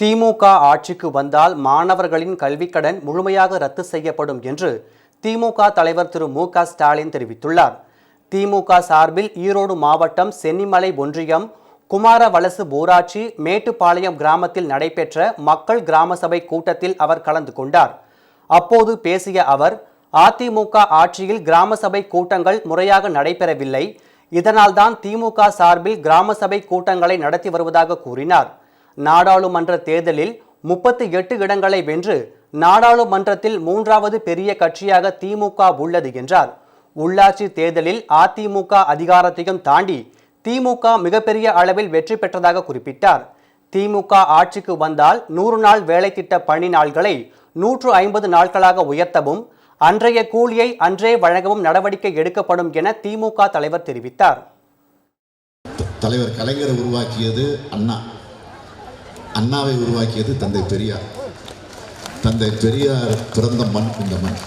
திமுக ஆட்சிக்கு வந்தால் மாணவர்களின் கல்விக்கடன் முழுமையாக ரத்து செய்யப்படும் என்று திமுக தலைவர் திரு மு க ஸ்டாலின் தெரிவித்துள்ளார். திமுக சார்பில் ஈரோடு மாவட்டம் சென்னிமலை ஒன்றியம் குமாரவலசு ஊராட்சி மேட்டுப்பாளையம் கிராமத்தில் நடைபெற்ற மக்கள் கிராம சபை கூட்டத்தில் அவர் கலந்து கொண்டார். அப்போது பேசிய அவர் அதிமுக ஆட்சியில் கிராம சபை கூட்டங்கள் முறையாக நடைபெறவில்லை. இதனால்தான் திமுக சார்பில் கிராம சபை கூட்டங்களை நடத்தி வருவதாக கூறினார். நாடாளுமன்ற தேர்தலில் முப்பத்தி எட்டு இடங்களை வென்று நாடாளுமன்றத்தில் மூன்றாவது பெரிய கட்சியாக திமுக உள்ளது என்றார். உள்ளாட்சி தேர்தலில் அதிமுக அதிகாரத்தையும் தாண்டி திமுக மிகப்பெரிய அளவில் வெற்றி பெற்றதாக குறிப்பிட்டார். திமுக ஆட்சிக்கு வந்தால் நூறு நாள் வேலை திட்ட பணி நாள்களை நூற்று ஐம்பது நாட்களாக உயர்த்தவும் அன்றைய கூலியை அன்றே வழங்கவும் நடவடிக்கை எடுக்கப்படும் என திமுக தலைவர் தெரிவித்தார். தலைவர் கலைஞர் உருவாக்கியது அண்ணா. அண்ணாவை உருவாக்கியது தந்தை பெரியார். தந்தை பெரியார் பிறந்த மண் இந்த மண்.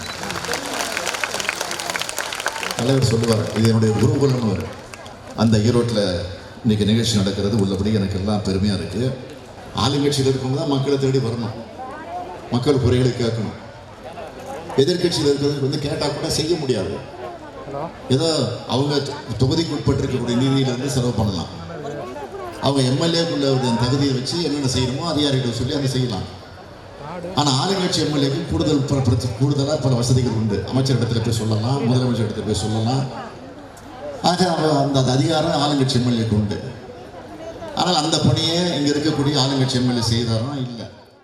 தலைவர் சொல்லுவார் இது என்னுடைய குருகுலம்னு வரும். அந்த ஈரோட்டில் இன்னைக்கு நிகழ்ச்சி நடக்கிறது உள்ளபடி எனக்கு எல்லாம் பெருமையாக இருக்குது ஆளுங்கட்சியில் இருக்கவங்க தான் மக்களை தேடி வரணும். மக்கள் குறைகளை கேட்கணும். எதிர்க்கட்சியில் இருக்கிறது வந்து கேட்டால் கூட செய்ய முடியாது. ஏதோ அவங்க தொகுதிக்கு உட்பட்டிருக்கக்கூடிய நிதியிலிருந்து செலவு பண்ணலாம். அவங்க எம்எல்ஏக்குள்ள தகுதியை வச்சு என்னென்ன செய்யணுமோ அதிகாரிகிட்ட சொல்லி அதை செய்யலாம். ஆனால் ஆளுங்கட்சி எம்எல்ஏக்கு கூடுதல் கூடுதலாக பிரச்ச- பல வசதிகள் உண்டு. அமைச்சர் இடத்துல போய் சொல்லலாம் முதலமைச்சர் இடத்துல போய் சொல்லலாம். ஆக அவ- அந்த அந்த அதிகாரம் ஆளுங்கட்சி எம்எல்ஏக்கு உண்டு. ஆனால் அந்த பணியை இங்கே இருக்கக்கூடிய ஆளுங்கட்சி எம்எல்ஏ செய்தாரா? இல்லை.